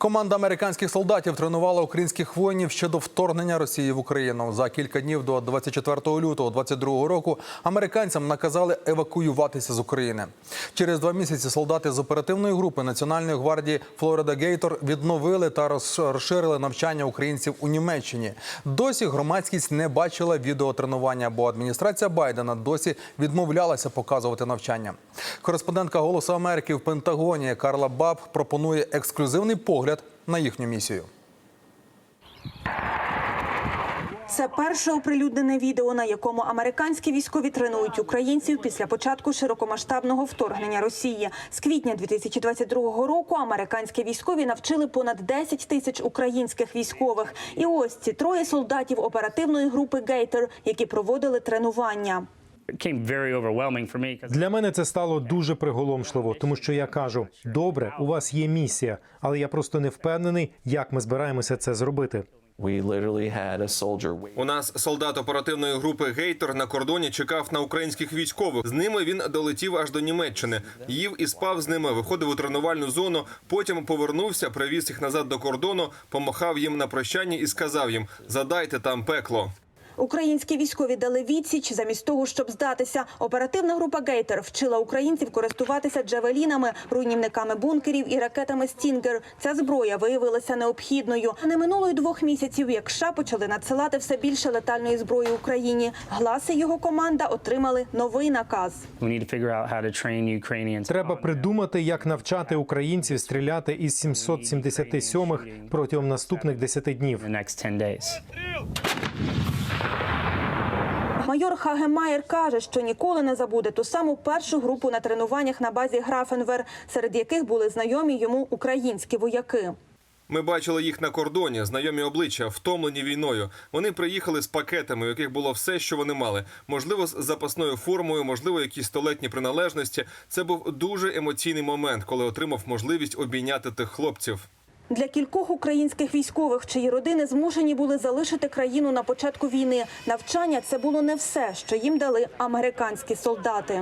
Команда американських солдатів тренувала українських воїнів ще до вторгнення Росії в Україну. За кілька днів до 24 лютого 22 року американцям наказали евакуюватися з України. Через два місяці солдати з оперативної групи Національної гвардії Флорида Гейтор відновили та розширили навчання українців у Німеччині. Досі громадськість не бачила відеотренування, бо адміністрація Байдена досі відмовлялася показувати навчання. Кореспондентка Голосу Америки в Пентагоні Карла Баб пропонує ексклюзивний погляд на їхню місію. Це перше оприлюднене відео, на якому американські військові тренують українців після початку широкомасштабного вторгнення Росії. З квітня 2022 року американські військові навчили понад 10 тисяч українських військових. І ось ці троє солдатів оперативної групи Гейтер, які проводили тренування. It came very overwhelming for me because Для мене це стало дуже приголомшливо, тому що я кажу: добре, у вас є місія, але я просто не впевнений, як ми збираємося це зробити. У нас солдат оперативної групи Гейтор на кордоні чекав на українських військових. З ними він долетів аж до Німеччини. Їв і спав з ними, виходив у тренувальну зону. Потім повернувся, привіз їх назад до кордону, помахав їм на прощання і сказав їм: задайте там пекло. Українські військові дали відсіч замість того, щоб здатися. Оперативна група Гейтер вчила українців користуватися джавелінами, руйнівниками бункерів і ракетами Стінгер. Ця зброя виявилася необхідною. Не минуло й двох місяців, як США почали надсилати все більше летальної зброї Україні. Глас і його команда отримали новий наказ. Треба придумати, як навчати українців стріляти із 777-х протягом наступних 10 днів. Майор Хагемаєр каже, що ніколи не забуде ту саму першу групу на тренуваннях на базі Графенвер, серед яких були знайомі йому українські вояки. Ми бачили їх на кордоні, знайомі обличчя, втомлені війною. Вони приїхали з пакетами, у яких було все, що вони мали. Можливо, з запасною формою, можливо, якісь столетні приналежності. Це був дуже емоційний момент, коли отримав можливість обійняти тих хлопців. Для кількох українських військових, чиї родини змушені були залишити країну на початку війни, навчання це було не все, що їм дали американські солдати.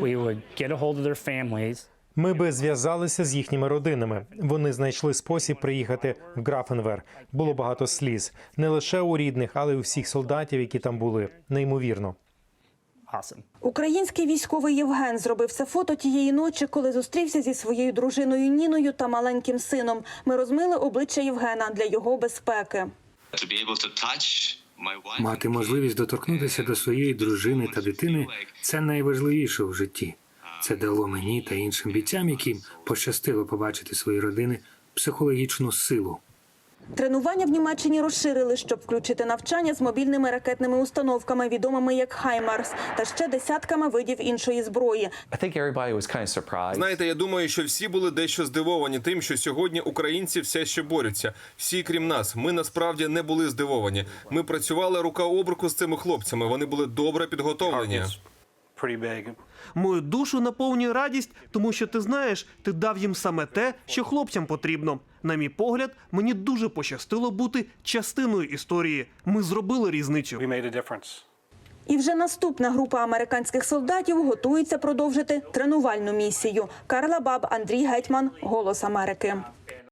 Ми би зв'язалися з їхніми родинами. Вони знайшли спосіб приїхати в Графенвер. Було багато сліз не лише у рідних, але й у всіх солдатів, які там були. Неймовірно. Awesome. Український військовий Євген зробив це фото тієї ночі, коли зустрівся зі своєю дружиною Ніною та маленьким сином. Ми розмили обличчя Євгена для його безпеки. Мати можливість доторкнутися до своєї дружини та дитини це найважливіше в житті. Це дало мені та іншим бійцям, яким пощастило побачити свої родини, психологічну силу. Тренування в Німеччині розширили, щоб включити навчання з мобільними ракетними установками, відомими як Хаймарс, та ще десятками видів іншої зброї. Знаєте, я думаю, що всі були дещо здивовані тим, що сьогодні українці все ще борються. Всі, крім нас, ми насправді не були здивовані. Ми працювали рука об руку з цими хлопцями. Вони були добре підготовлені. Мою душу наповнює радість, тому що ти знаєш, ти дав їм саме те, що хлопцям потрібно. На мій погляд, мені дуже пощастило бути частиною історії. Ми зробили різницю. І вже наступна група американських солдатів готується продовжити тренувальну місію. Карла Баб, Андрій Гетьман, Голос Америки.